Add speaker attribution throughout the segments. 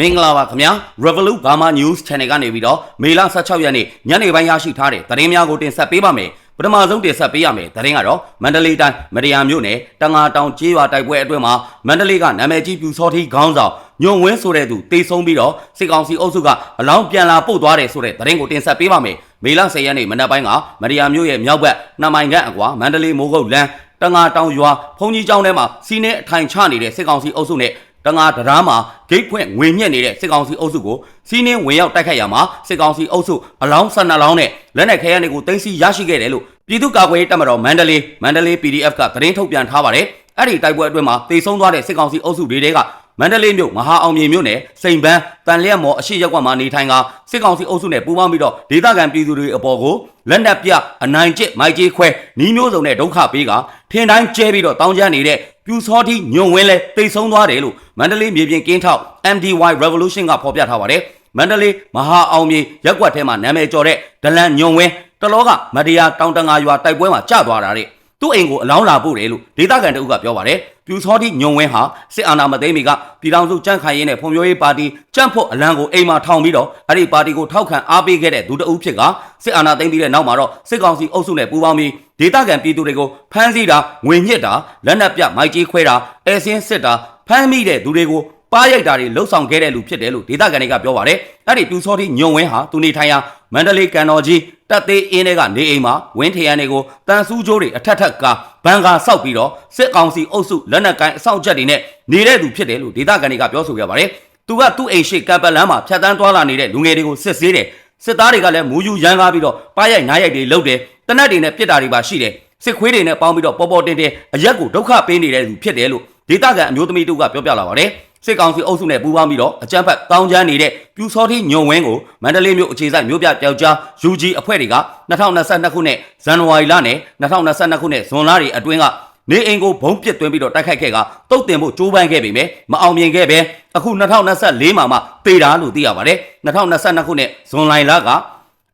Speaker 1: မင်္ဂလာပါခင်ဗျာ Revolut Burma News Channel ကနေပြီးတော့မေလ16ရက်နေ့ညနေပိုင်းရရှိထားတဲ့သတင်းများကိုတင်ဆက်ပေးပါမယ်ပထမဆုံးတင်ဆက်ပေးရမယ်သတင်းကတော့မန္တလေးတိုင်းမရယာမြို့နယ်တငါတောင်ကျေးရွာတိုက်ပွဲအတွင်းမှာမန္တလေးကနာမည်ကြီးပြူစောတိခေါင်းဆောင်ညွန်ဝင်းဆိုတဲ့သူတေဆုံးပြီးတော့စစ်ကောင်စီအုပ်စုကအလောင်းပြန်လာပို့သွားတယ်ဆိုတဲ့သတင်းကိုတင်ဆက်ပေးပါမယ်မေလ10ရက်နေ့မနက်ပိုင်းကမရယာမြို့ရဲ့မြောက်ဘက်နှစ်မိုင်ခန့်အကွာမန္တလေးမိုးကုတ်လမ်းတငါတောင်ရွာဘုံကြီးကျောင်းထဲမှာစီးနေအထိုင်ချနေတဲ့စစ်ကောင်စီအုပ်စုနဲ့ တငါတရားမှာဂိတ်ဖွင့်ငွေညက်နေတဲ့စစ်ကောင်စီအုပ်စုကိုစီးနှင်းဝင်ရောက်တိုက်ခိုက်ရမှာစစ်ကောင်စီအုပ်စုအလောင်း12လောင်းနဲ့လက်နက်ခဲယမ်းတွေကိုတင်စီရရှိခဲ့တယ်လို့ပြည်သူ့ကာကွယ်ရေးတပ်မတော်မန္တလေးမန္တလေး PDF ကသတင်းထုတ်ပြန်ထားပါတယ်အဲ့ဒီတိုက်ပွဲအတွင်းမှာတေဆုံးသွားတဲ့စစ်ကောင်စီအုပ်စုတွေက မန္တလေးမြို့မဟာအောင်မြေမြို့နယ်စိန်ပန်းတန်လျက်မော်အရှိရက်ကွက်မှာနေထိုင်ကစစ်ကောင်စီအုပ်စုနဲ့ပူးပေါင်းပြီးတော့ဒေသခံပြည်သူတွေအပေါ်ကိုလက်နက်ပြအနိုင်ကျစ်မိုက်ကြီးခွဲနီးမျိုးစုံနဲ့ဒုက္ခပေးကထင်တိုင်းကျဲပြီးတော့တောင်းကျမ်းနေတဲ့ပြူစောတိညွန်ဝင်းလဲတိတ်ဆုံးသွားတယ်လို့မန္တလေးမြေပြင်ကင်းထောက် MDY Revolution ကဖော်ပြထားပါတယ်မန္တလေးမဟာအောင်မြေရက်ကွက်ထဲမှာနာမည်ကျော်တဲ့ဒလန်ညွန်ဝင်းတလောကမတရားတောင်တငါရွာတိုက်ပွဲမှာကျသွားတာတဲ့ သူ့အိမ်ကိုအလောင်းလာပို့တယ်လို့ဒေသခံတအုပ်ကပြောပါတယ်ပြူစောတိညွန်ဝင်းဟာစစ်အာဏာမသိမ်းမီကပြည်ထောင်စုကြန့်ခိုင်ရေးနဲ့ဖွံ့ဖြိုးရေးပါတီကြန့်ဖို့အလံကိုအိမ်မှာထောင်ပြီးတော့အဲ့ဒီပါတီကိုထောက်ခံအားပေးခဲ့တဲ့သူတအုပ်ဖြစ်ကစစ်အာဏာသိမ်းပြီးတဲ့နောက်မှာတော့စစ်ကောင်စီအုပ်စုနဲ့ပူးပေါင်းပြီးဒေသခံပြည်သူတွေကိုဖမ်းဆီးတာငွေညှစ်တာလက်နက်ပြမိုက်ကြီးခွဲတာအဲစင်းစစ်တာဖမ်းမိတဲ့သူတွေကို ပါရိုက်တာတွေလှုပ်ဆောင်ခဲ့တဲ့လူဖြစ်တယ်လို့ဒေသခံတွေကပြောပါတယ်။အဲ့ဒီပြူစောတိညွန်ဝင်းဟာသူနေထိုင်ရာမန္တလေးကန်တော်ကြီးတပ်သေးအင်းတွေကနေအိမ်မှာဝင်းထရန်တွေကိုတန်ဆူးကြိုးတွေအထက်ထက်ကဘန်ကာဆောက်ပြီးတော့စစ်ကောင်စီအုပ်စုလက်နက်ကိုင်းအဆောက်အချက်တွေနဲ့နေတဲ့သူဖြစ်တယ်လို့ဒေသခံတွေကပြောဆိုကြပါတယ်။သူကသူ့အိမ်ရှိကပ်ပလန်းမှာဖြတ်တန်းသွားလာနေတဲ့လူငယ်တွေကိုစစ်ဆေးတယ်။စစ်သားတွေကလည်းမူယူရန်ကားပြီးတော့ပါရိုက်နားရိုက်တွေလုပ်တယ်။တနက်တွေနဲ့ပြစ်တာတွေပါရှိတယ်။စစ်ခွေးတွေနဲ့ပေါင်းပြီးတော့ပေါ်ပေါ်တင်တင်အရက်ကိုဒုက္ခပေးနေတဲ့သူဖြစ်တယ်လို့ဒေသခံအမျိုးသမီးတို့ကပြောပြလာပါတယ်။ စစ်ကောင်စီအုပ်စုနဲ့ပူးပေါင်းပြီးတော့အကြမ်းဖက်တောင်းကျမ်းနေတဲ့ပြူစောတိညွန်ဝင်းကိုမန္တလေးမြို့အခြေစိုက်မြို့ပြပျောက်ကြား UG အဖွဲ့တွေက2022ခုနှစ်ဇန်နဝါရီလနဲ့2022ခုနှစ်ဇွန်လတွေအတွင်းကနေအိမ်ကိုဘုံပစ်သွင်းပြီးတော့တိုက်ခိုက်ခဲ့ကတုတ်တင်ဖို့ကြိုးပမ်းခဲ့ပေမဲ့မအောင်မြင်ခဲ့ပဲအခု2024မှာမှပေတာလို့သိရပါတယ်2022ခုနှစ်ဇွန်လလက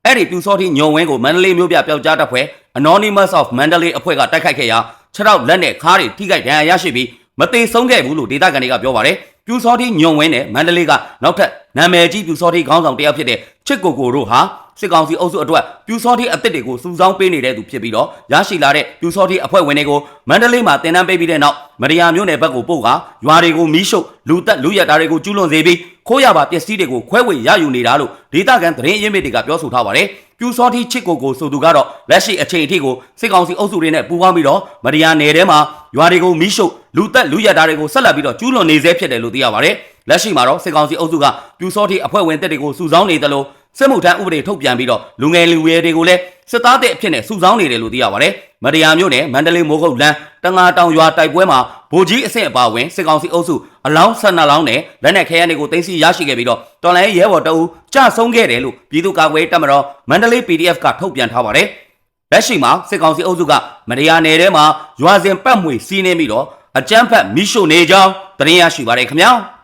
Speaker 1: အဲ့ဒီပြူစောတိညုံဝင်းကိုမန္တလေးမြို့ပြပျောက်ကြားတပ်ဖွဲ့ Anonymous of Mandalay အဖွဲ့ကတိုက်ခိုက်ခဲ့ရာခြေထောက်လက်နဲ့ခါးတွေထိခိုက်ဒဏ်ရာရရှိပြီးမသေးဆုံးခဲ့ဘူးလို့ဒေသခံတွေကပြောပါတယ် ပြူစောတိညုံဝင်းနဲ့မန္တလေးကနောက်ထပ်နာမည်ကြီးပြူစောတိခေါင်းဆောင်တယောက်ဖြစ်တဲ့ချစ်ကိုကိုတို့ဟာစစ်ကောင်စီအုပ်စုအတွက်ပြူစောတိအစ်စ်တွေကိုစူဆောင်းပေးနေတဲ့သူဖြစ်ပြီးတော့ရရှိလာတဲ့ပြူစောတိအဖွဲ့ဝင်တွေကိုမန္တလေးမှာတင်တန်းပေးပြီးတဲ့နောက်မရယာမြို့နယ်ဘက်ကိုပို့ကရွာတွေကိုမီးရှို့လူတက်လူရက်သားတွေကိုကျူးလွန်စေပြီးခိုးရပါပစ္စည်းတွေကိုခွဲဝေရယူနေတာလို့ဒေသခံသတင်းအရင်းမြစ်တွေကပြောဆိုထားပါတယ်ပြူစောတိချစ်ကိုကိုဆိုသူကတော့လက်ရှိအချိန်အထိကိုစစ်ကောင်စီအုပ်စုတွေနဲ့ပူးပေါင်းပြီးတော့မရယာနယ်ထဲမှာရွာတွေကိုမီးရှို့ လူတက်လူရက်သားတွေကိုဆက်လက်ပြီးတော့ကျူးလွန်နေဆဲဖြစ်တယ်လို့သိရပါတယ်လက်ရှိမှာတော့စစ်ကောင်စီအုပ်စုကပြူစောတိအဖွဲ့ဝင်တက်တွေကိုစုဆောင်းနေတယ်လို့စစ်မှုထမ်းဥပဒေထုတ်ပြန်ပြီးတော့လူငယ်လူရွယ်တွေကိုလည်းစစ်သားတဲ့အဖြစ်နဲ့စုဆောင်းနေတယ်လို့သိရပါတယ်။မတရားမျိုးနဲ့မန္တလေးမိုးကုတ်လမ်းတငါတောင်ရွာတိုက်ပွဲမှာဗိုလ်ကြီးအဆင့်အပါဝင်စစ်ကောင်စီအုပ်စုအလောင်း12လောင်းနဲ့လက်နက်ခဲယမ်းတွေကိုတင်စီရရှိခဲ့ပြီးတော့တော်လိုင်းရဲဘော်တအူးကြဆုံးခဲ့တယ်လို့ပြည်သူ့ကာကွယ်တပ်မတော်မန္တလေး PDF ကထုတ်ပြန်ထားပါတယ်။လက်ရှိမှာစစ်ကောင်စီအုပ်စုကမတရားနယ်ထဲမှာရွာစဉ်ပတ်မွေစီးနေပြီးတော့ အကြမ်းဖက်မိရှုနေကြောင်းသတင်းရရှိပါတယ်ခင်ဗျာ။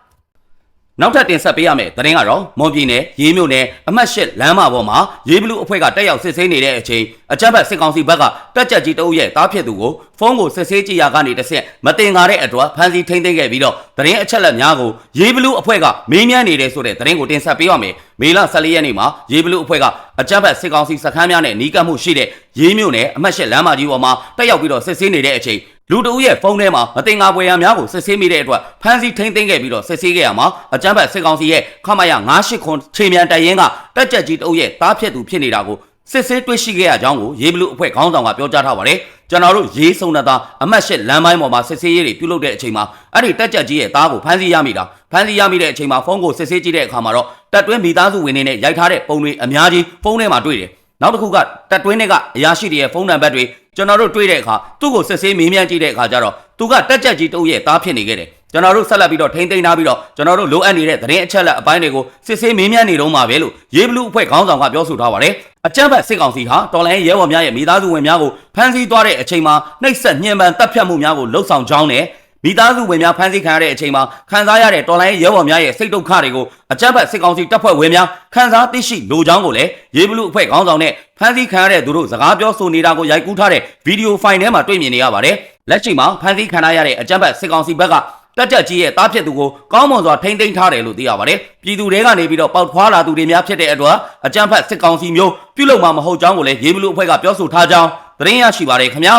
Speaker 1: နောက်ထပ်တင်ဆက်ပေးရမယ့်သတင်းကတော့မွန်ပြည်နယ်ရေးမြို့နယ်အမှတ်၈လမ်းမပေါ်မှာရေးဘလူးအဖွဲ့ကတက်ရောက်စစ်ဆေးနေတဲ့အချိန်အကြမ်းဖက်စစ်ကောင်စီဘက်ကတက်ကြက်ကြီးတအုပ်ရဲ့တားဖြစ်သူကိုဖုန်းကိုစစ်ဆေးကြည့်ရကနေတစ်ဆက်မတင်ကားတဲ့အတွက်ဖမ်းဆီးထိန်းသိမ်းခဲ့ပြီးတော့သတင်းအချက်အလက်များကိုရေးဘလူးအဖွဲ့ကမေးမြန်းနေတယ်ဆိုတဲ့သတင်းကိုတင်ဆက်ပေးရမယ်မေလ14ရက်နေ့မှာရေးဘလူးအဖွဲ့ကအကြမ်းဖက်စစ်ကောင်စီစခန်းများနဲ့နီးကပ်မှုရှိတဲ့ရေးမြို့နယ်အမှတ်၈လမ်းမကြီးပေါ်မှာတက်ရောက်ပြီးတော့စစ်ဆေးနေတဲ့အချိန် လူတဦးရဲ့ဖုန်းထဲမှာမတင်ငါပွဲရများကိုစစ်ဆေးမိတဲ့အတွက်ဖမ်းဆီးထိန်းသိမ်းခဲ့ပြီးတော့စစ်ဆေးခဲ့ရမှာအကြမ်းဖက်စစ်ကောင်စီရဲ့ခမရ98ခွန်ချိန်မြန်တရင်ကတက်ကြက်ကြီးတအုပ်ရဲ့တားဖြတ်သူဖြစ်နေတာကိုစစ်ဆေးတွေ့ရှိခဲ့ရကြောင်းကိုရေးဘလူအဖွဲ့ခေါင်းဆောင်ကပြောကြားထားပါတယ်ကျွန်တော်တို့ရေးစုံတဲ့သားအမတ်ရှစ်လမ်းပိုင်းပေါ်မှာစစ်ဆေးရေးတွေပြုလုပ်တဲ့အချိန်မှာအဲ့ဒီတက်ကြက်ကြီးရဲ့သားကိုဖမ်းဆီးရမိတာဖမ်းဆီးရမိတဲ့အချိန်မှာဖုန်းကိုစစ်ဆေးကြည့်တဲ့အခါမှာတော့တက်တွင်းမိသားစုဝင်တွေနဲ့ရိုက်ထားတဲ့ပုံတွေအများကြီးဖုန်းထဲမှာတွေ့တယ် နောက်တစ်ခုကတက်တွင်းတွေကအရာရှိတွေရဲ့ဖုန်းနံပါတ်တွေကျွန်တော်တို့တွေ့တဲ့အခါသူ့ကိုစစ်ဆေးမေးမြန်းကြည့်တဲ့အခါကျတော့သူကတက်ကြက်ကြီးတအုပ်ရဲ့သားဖြစ်နေခဲ့တယ်ကျွန်တော်တို့ဆက်လက်ပြီးတော့ထိမ့်သိမ်းထားပြီးတော့ကျွန်တော်တို့လိုအပ်နေတဲ့သတင်းအချက်လက်အပိုင်းတွေကိုစစ်ဆေးမေးမြန်းနေတော့မှာပဲလို့ရေးဘလူးအဖွဲ့ခေါင်းဆောင်ကပြောဆိုထားပါတယ်အကြမ်းဖက်စစ်ကောင်စီဟာတော်လိုင်းရဲဘော်များရဲ့မိသားစုဝင်များကိုဖမ်းဆီးသွားတဲ့အချိန်မှာနှိပ်စက်ညှဉ်းပန်းတပ်ဖြတ်မှုများကိုလှုပ်ဆောင်ကြောင်းနဲ့ မိသားစုဝင်များဖမ်းဆီးခံရတဲ့အချိန်မှာခံစားရတဲ့တော်လိုင်းရဲဘော်များရဲ့စိတ်ဒုက္ခတွေကိုအကြမ်းဖက်စစ်ကောင်စီတပ်ဖွဲ့ဝင်များခံစားသိရှိလိုကြောင်းကိုလည်းရေးဘလူးအဖွဲ့ခေါင်းဆောင်နဲ့ဖမ်းဆီးခံရတဲ့သူတို့စကားပြောဆိုနေတာကိုရိုက်ကူးထားတဲ့ဗီဒီယိုဖိုင်ထဲမှာတွေ့မြင်နေရပါတယ်။လက်ရှိမှာဖမ်းဆီးခံရတဲ့အကြမ်းဖက်စစ်ကောင်စီဘက်ကတက်ကြက်ကြီးရဲ့တားဖြစ်သူကိုကောင်းမွန်စွာထိမ့်သိမ်းထားတယ်လို့သိရပါတယ်ပြည်သူတွေကနေပြီးတော့ပေါက်ဖွာလာသူတွေများဖြစ်တဲ့အတွက်အကြမ်းဖက်စစ်ကောင်စီမျိုးပြုလုပ်မှာမဟုတ်ကြောင်းကိုလည်းရေဘလူအဖွဲ့ကပြောဆိုထားကြောင်းသတင်းရရှိပါတယ်ခင်ဗျာ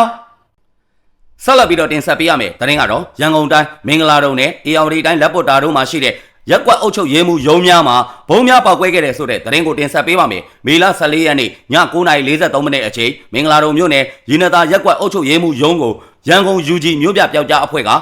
Speaker 1: ဆက်လက်ပြီးတော့တင်ဆက်ပေးရမယ်သတင်းကတော့ရန်ကုန်တိုင်းမင်္ဂလာတုံနဲ့အေယာဝတီတိုင်းလက်ပေါ်တာတို့မှာရှိတဲ့ရက်ကွက်အုပ်ချုပ်ရေးမှုရုံးများမှာဘုံများပောက်ကွဲခဲ့တဲ့ဆိုတဲ့သတင်းကိုတင်ဆက်ပေးပါမယ်။မေလ14ရက်နေ့ည9:43မိနစ်အချိန်မင်္ဂလာတုံမြို့နယ်ရင်းနသာရက်ကွက်အုပ်ချုပ်ရေးမှုရုံးကိုရန်ကုန် UG မြို့ပြပျောက်ကြားအဖွဲ့ကဥ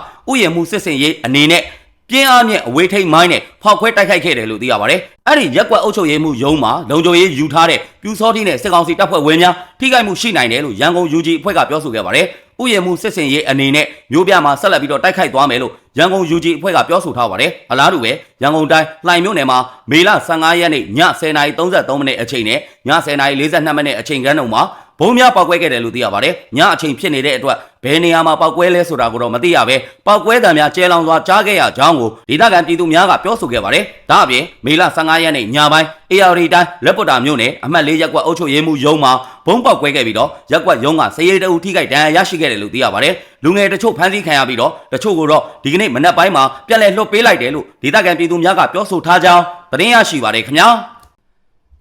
Speaker 1: ယျာဉ်မှုစစ်စင်ရေးအနေနဲ့ပြင်းအားမြင့်အဝေးထိန်မိုင်းနဲ့ဖောက်ခွဲတိုက်ခိုက်ခဲ့တယ်လို့သိရပါတယ်။အဲ့ဒီရက်ကွက်အုပ်ချုပ်ရေးမှုရုံးမှာလုံခြုံရေးယူထားတဲ့ပြူစောတိနဲ့စစ်ကောင်စီတပ်ဖွဲ့ဝင်များထိခိုက်မှုရှိနိုင်တယ်လို့ရန်ကုန် UG အဖွဲ့ကပြောဆိုခဲ့ပါတယ်။ ဥယျာဉ်မှုစစ်စင်ရေးအနေနဲ့မြို့ပြမှာဆက်လက်ပြီးတော့တိုက်ခိုက်သွားမယ်လို့ရန်ကုန် UG အဖွဲ့ကပြောဆိုထားပါတယ်။အလားတူပဲရန်ကုန်တိုင်းလှိုင်မြို့နယ်မှာမေလ15ရက်နေ့ည10:33မိနစ်အချိန်နဲ့ည10:42မိနစ်အချိန်ခန်းတုန်းမှာ ဘုံများပောက်ကွဲခဲ့တယ်လို့သိရပါတယ်။ညအချိန်ဖြစ်နေတဲ့အတွက်ဘယ်နေရာမှာပောက်ကွဲလဲဆိုတာကိုတော့မသိရပဲပောက်ကွဲတံများကျဲလောင်စွာကြားခဲ့ရကြောင်းကိုဒေသခံပြည်သူများကပြောဆိုခဲ့ပါတယ်။ဒါအပြင်မေလ15ရက်နေ့ညပိုင်း AR တိုင်းလက်ပေါ်တာမြို့နယ်အမှတ်၄ရပ်ကွက်အုပ်ချုပ်ရေးမှူးရုံးမှာဘုံပောက်ကွဲခဲ့ပြီးတော့ရပ်ကွက်ရုံးကစရေးတအုပ်ထိခိုက်ဒဏ်ရာရရှိခဲ့တယ်လို့သိရပါတယ်။လူငယ်တချို့ဖမ်းဆီးခံရပြီးတော့တချို့ကိုတော့ဒီကနေ့မနက်ပိုင်းမှာပြန်လည်လွှတ်ပေးလိုက်တယ်လို့ဒေသခံပြည်သူများကပြောဆိုထားကြောင်းသတင်းရရှိပါတယ်ခင်ဗျာ။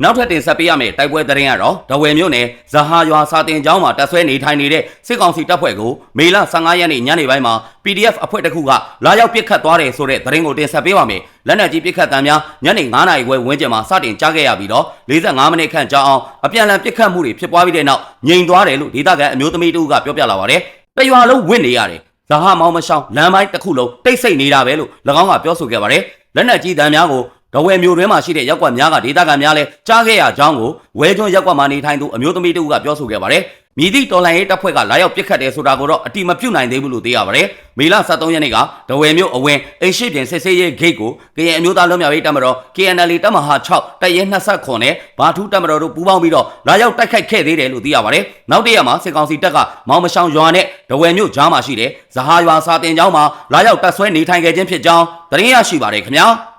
Speaker 1: နောက်ထပ်တင်ဆက်ပေးရမယ့်တိုက်ပွဲသတင်းကတော့ဒဝယ်မြို့နယ်ဇဟာရွာစာတင်ကျောင်းမှာတပ်ဆွဲနေထိုင်နေတဲ့စစ်ကောင်စီတပ်ဖွဲ့ကိုမေလ15ရက်နေ့ညနေပိုင်းမှာ PDF အဖွဲ့တစ်ခုကလာရောက်ပစ်ခတ်သွားတယ်ဆိုတဲ့သတင်းကိုတင်ဆက်ပေးပါမယ်။လက်နက်ကြီးပစ်ခတ်တမ်းများညနေ9နာရီခွဲဝန်းကျင်မှာစတင်ကြားခဲ့ရပြီးတော့45မိနစ်ခန့်ကြာအောင်အပြန်အလှန်ပစ်ခတ်မှုတွေဖြစ်ပွားပြီးတဲ့နောက်ငြိမ်သွားတယ်လို့ဒေသခံအမျိုးသမီးတို့ကပြောပြလာပါတယ်။တရွာလုံးဝင့်နေရတယ်။ဇဟာမောင်မရှောင်းလမ်းပိုင်းတစ်ခုလုံးတိတ်ဆိတ်နေတာပဲလို့၎င်းကပြောဆိုခဲ့ပါတယ်။လက်နက်ကြီးတမ်းများကို ဒဝဲမျိုးတွင်းမှာရှိတဲ့ရက်ကွက်များကဒေသခံများလည်းကြားခဲ့ရကြောင်းကိုဝဲကျွန်းရက်ကွက်မှာနေထိုင်သူအမျိုးသမီးတို့ကပြောဆိုခဲ့ပါတယ်။မြည်သည့်တော်လှန်ရေးတပ်ဖွဲ့ကလာရောက်ပစ်ခတ်တယ်ဆိုတာကိုတော့အတိမပြုတ်နိုင်သေးဘူးလို့သိရပါတယ်။မေလ23ရက်နေ့ကဒဝဲမျိုးအဝင်အိမ်ရှိပြင်စစ်ဆေးရေးဂိတ်ကိုကရင်အမျိုးသားလွတ်မြောက်ရေးတပ်မတော် KNL တပ်မဟာ6တပ်ရဲ29နဲ့ဘာထူးတပ်မတော်တို့ပူးပေါင်းပြီးတော့လာရောက်တိုက်ခိုက်ခဲ့သေးတယ်လို့သိရပါတယ်။နောက်တစ်ရက်မှာစစ်ကောင်စီတပ်ကမောင်မရှောင်ရွာနဲ့ဒဝဲမျိုးကြားမှာရှိတဲ့ဇဟာရွာစာတင်ကျောင်းမှာလာရောက်တပ်ဆွဲနေထိုင်ခဲ့ခြင်းဖြစ်ကြောင်းသတင်းရရှိပါတယ်ခင်ဗျာ။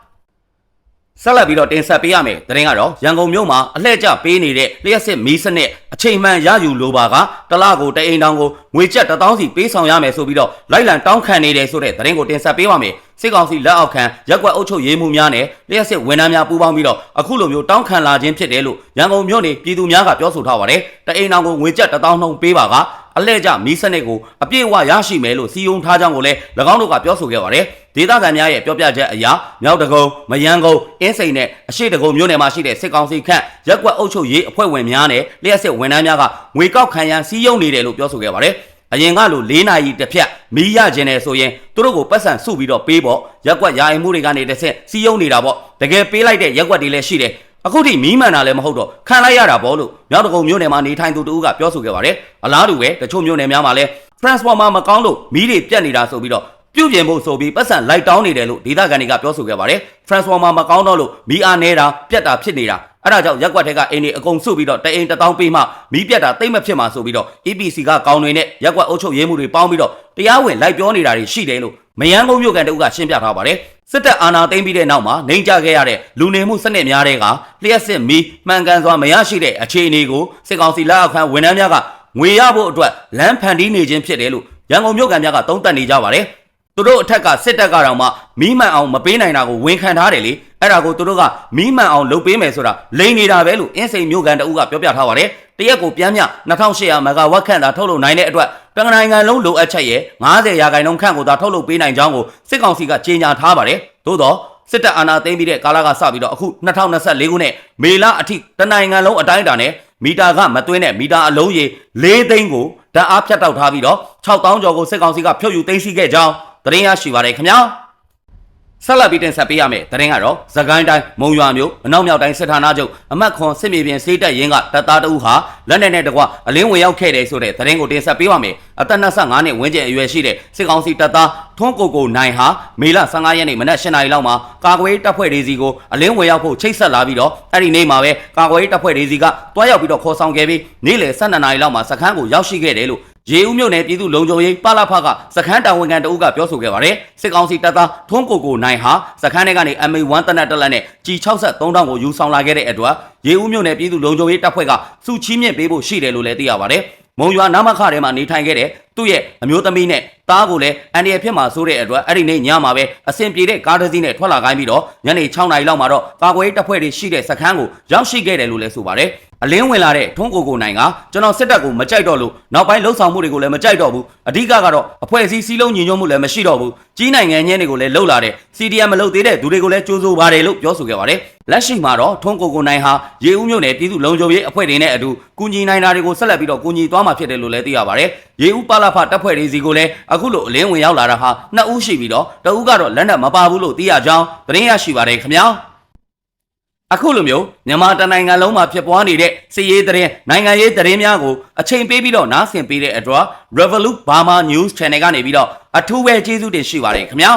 Speaker 1: ဆက်လက်ပြီးတော့တင်ဆက်ပေးရမယ်။သတင်းကတော့ရန်ကုန်မြို့မှာအလှည့်ကျပေးနေတဲ့လျှက်စစ်မီးစနစ်အချိန်မှန်ရယူလိုပါကတလကိုတအိမ်တောင်ကိုငွေကျပ်1000စီပေးဆောင်ရမယ်ဆိုပြီးတော့လိုက်လံတောင်းခံနေတယ်ဆိုတဲ့သတင်းကိုတင်ဆက်ပေးပါမယ်။စစ်ကောင်စီလက်အောက်ခံရက်ကွက်အုပ်ချုပ်ရေးမှုများနဲ့လျှက်စစ်ဝန်ထမ်းများပူးပေါင်းပြီးတော့အခုလိုမျိုးတောင်းခံလာခြင်းဖြစ်တယ်လို့ရန်ကုန်မြို့နေပြည်သူများကပြောဆိုထားပါတယ်။တအိမ်တောင်ကိုငွေကျပ်1000နှုန်းပေးပါက အလဲကျမီးစနစ်ကိုအပြည့်အဝရရှိမယ်လို့စီယုံထားကြောင်းကိုလည်း၎င်းတို့ကပြောဆိုခဲ့ပါတယ်။ဒေသခံများရဲ့ပြောပြချက်အရမြောက်တကုံမယန်းကုံအင်းစိန်နဲ့အရှိတကုံမြို့နယ်မှာရှိတဲ့စစ်ကောင်စီခန့်ရက်ကွက်အုပ်ချုပ်ရေးအဖွဲ့ဝင်များနဲ့လျှက်စစ်ဝန်ထမ်းများကငွေကောက်ခံရန်စီယုံနေတယ်လို့ပြောဆိုခဲ့ပါတယ်။အရင်ကလို၄နာရီတစ်ဖြတ်မီးရခြင်းနဲ့ဆိုရင်သူတို့ကိုပတ်စံစုပြီးတော့ပေးပေါ့ရက်ကွက်ရာအိမ်မှုတွေကနေတစ်ဆက်စီယုံနေတာပေါ့တကယ်ပေးလိုက်တဲ့ရက်ကွက်တွေလည်းရှိတယ် အခုထိမီးမှန်တာလည်းမဟုတ်တော့ခံလိုက်ရတာပေါ့လို့မြောက်တကုံမြို့နယ်မှာနေထိုင်သူတူကပြောဆိုခဲ့ပါတယ်အလားတူပဲတချို့မြို့နယ်များမှာလည်း transformer မကောင်းလို့မီးတွေပြတ်နေတာဆိုပြီးတော့ပြုတ်ပြင်ဖို့ဆိုပြီးပတ်စံလိုက်တောင်းနေတယ်လို့ဒေသခံတွေကပြောဆိုခဲ့ပါတယ် transformer မကောင်းတော့လို့မီးအားနေတာပြတ်တာဖြစ်နေတာအဲ့ဒါကြောင့်ရက်ကွက်ထက်ကအိမ်တွေအကုန်စုပြီးတော့တအိမ်တစ်တောင်းပေးမှမီးပြတ်တာတိတ်မဖြစ်မှာဆိုပြီးတော့ EPC ကကောင်းတွေနဲ့ရက်ကွက်အုပ်ချုပ်ရေးမှုတွေပေါင်းပြီးတော့တရားဝင်လိုက်ပြောနေတာတွေရှိတယ်လို့မယန်းကုန်းမြို့ကန်တအုပ်ကရှင်းပြထားပါတယ် စစ်တပ်အာဏာသိမ်းပြီးတဲ့နောက်မှာနှိမ်ကြခဲ့ရတဲ့လူနေမှုစနစ်များတဲ့ကလျှက်စစ်မီးမှန်ကန်စွာမရရှိတဲ့အခြေအနေကိုစစ်ကောင်စီလက်အောက်ခံဝန်ထမ်းများကငွေရဖို့အတွက်လမ်းဖန်တီးနေခြင်းဖြစ်တယ်လို့ရန်ကုန်မြို့ကန်များကသုံးသပ်နေကြပါတယ် သူတို့အထက်ကစစ်တပ်ကတော့မှမီးမှန်အောင်မပေးနိုင်တာကိုဝန်ခံထားတယ်လေအဲ့ဒါကိုသူတို့ကမီးမှန်အောင်လုပ်ပေးမယ်ဆိုတာလိန်နေတာပဲလို့အင်းစိန်မြို့ကန်တအုပ်ကပြောပြထားပါတယ်တရက်ကိုပြန်မြ2800မဂါဝက်ခန့်သာထုတ်လုပ်နိုင်တဲ့အတွက်တန်နိုင်ငံလုံးလိုအပ်ချက်ရဲ့90ရာခိုင်နှုန်းခန့်ကိုသာထုတ်လုပ်ပေးနိုင်ကြောင်းကိုစစ်ကောင်စီကကြေညာထားပါတယ်သို့တော့စစ်တပ်အာဏာသိမ်းပြီးတဲ့ကာလကစပြီးတော့အခု2024ခုနှစ်မေလအထိတနိုင်ငံလုံးအတိုင်းအတာနဲ့မီတာကမသွင်းတဲ့မီတာအလုံးရေ၄သိန်းကိုဓာတ်အားဖြတ်တောက်ထားပြီးတော့6000ကျော်ကိုစစ်ကောင်စီကဖြုတ်ယူသိမ်းဆည်းခဲ့ကြောင်း သတင်းရရှိပါတယ်ခင်ဗျာဆက်လက်ပြီးတင်ဆက်ပေးရမယ်သတင်းကတော့သကိုင်းတိုင်းမုံရွာမြို့အနောက်မြောက်တိုင်းစစ်ဌာနချုပ်အမှတ်ခွန်စစ်မြေပြင်စေးတက်ရင်ကတပ်သားတအုပ်ဟာလက်နက်နဲ့တကွအလင်းဝင်ရောက်ခဲ့တယ်ဆိုတဲ့သတင်းကိုတင်ဆက်ပေးပါမယ်အသက်25နှစ်ဝန်းကျင်အရွယ်ရှိတဲ့စစ်ကောင်စီတပ်သားထွန်းကိုကိုနိုင်ဟာမေလ15ရက်နေ့မနက်8:00နာရီလောက်မှာကာကွယ်တပ်ဖွဲ့တွေစီကိုအလင်းဝင်ရောက်ဖို့ချိတ်ဆက်လာပြီးတော့အဲ့ဒီနေ့မှာပဲကာကွယ်တပ်ဖွဲ့တွေစီကတွားရောက်ပြီးတော့ခေါ်ဆောင်ခဲ့ပြီးနေ့လယ်12:00နာရီလောက်မှာစခန်းကိုရောက်ရှိခဲ့တယ်လို့ ရေဦးမြို့နယ်ပြည်သူ့လုံခြုံရေးပလဖကစခန်းတာဝန်ခံတအုပ်ကပြောဆိုခဲ့ပါတယ်စစ်ကောင်စီတပ်သားထွန်းကိုကိုနိုင်ဟာစခန်းထဲကနေ MA1 တနက်တက်လက်နဲ့ G63 တောင်ကိုယူဆောင်လာခဲ့တဲ့အတွက်ရေဦးမြို့နယ်ပြည်သူ့လုံခြုံရေးတပ်ဖွဲ့ကစုချီးမြင့်ပေးဖို့ရှိတယ်လို့လည်းသိရပါတယ်မုံရွာနာမခထဲမှာနေထိုင်ခဲ့တဲ့သူ့ရဲ့အမျိုးသမီးနဲ့တားကိုလည်းအန်ဒီရဖြစ်မှာဆိုတဲ့အတွက်အဲ့ဒီနေ့ညမှာပဲအဆင်ပြေတဲ့ကားတစ်စီးနဲ့ထွက်လာခိုင်းပြီးတော့ညနေ6နာရီလောက်မှာတော့ကာကွယ်ရေးတပ်ဖွဲ့တွေရှိတဲ့စခန်းကိုရောက်ရှိခဲ့တယ်လို့လည်းဆိုပါတယ်အလင်းဝင်လာတဲ့ထုံးကိုကိုနိုင်ကကျွန်တော်စစ်တပ်ကိုမကြိုက်တော့လို့နောက်ပိုင်းလှုပ်ဆောင်မှုတွေကိုလည်းမကြိုက်တော့ဘူးအဓိကကတော့အဖွဲ့အစည်းစီးလုံးညီညွတ်မှုလည်းမရှိတော့ဘူးကြီးနိုင်ငံချင်းတွေကိုလည်းလှုပ်လာတဲ့ CDM မလှုပ်သေးတဲ့သူတွေကိုလည်းကြိုးစိုးပါတယ်လို့ပြောဆိုခဲ့ပါတယ်လက်ရှိမှာတော့ထုံးကိုကိုနိုင်ဟာရေဦးမြို့နယ်ပြည်သူ့လုံခြုံရေးအဖွဲ့တွေနဲ့အတူကူညီနိုင်တာတွေကိုဆက်လက်ပြီးတော့ကူညီသွားမှာဖြစ်တယ်လို့လည်းသိရပါတယ်ရေဦးပါလာဖတပ်ဖွဲ့တွေစီကိုလည်းအခုလိုအလင်းဝင်ရောက်လာတာဟာနှစ်ဦးရှိပြီးတော့တဦးကတော့လက်နက်မပါဘူးလို့သိရကြောင်းသတင်းရရှိပါတယ်ခင်ဗျာအခုလိုမျိုးမြန်မာတနိုင်ငံလုံးမှာဖြစ်ပွားနေတဲ့စစ်ရေးသတင်းနိုင်ငံရေးသတင်းများကိုအချိန်ပေးပြီးတော့နားဆင်ပေးတဲ့အတွက် Revolut Burma News Channel ကနေပြီးတော့အထူးပဲကျေးဇူးတင်ရှိပါတယ်ခင်ဗျာ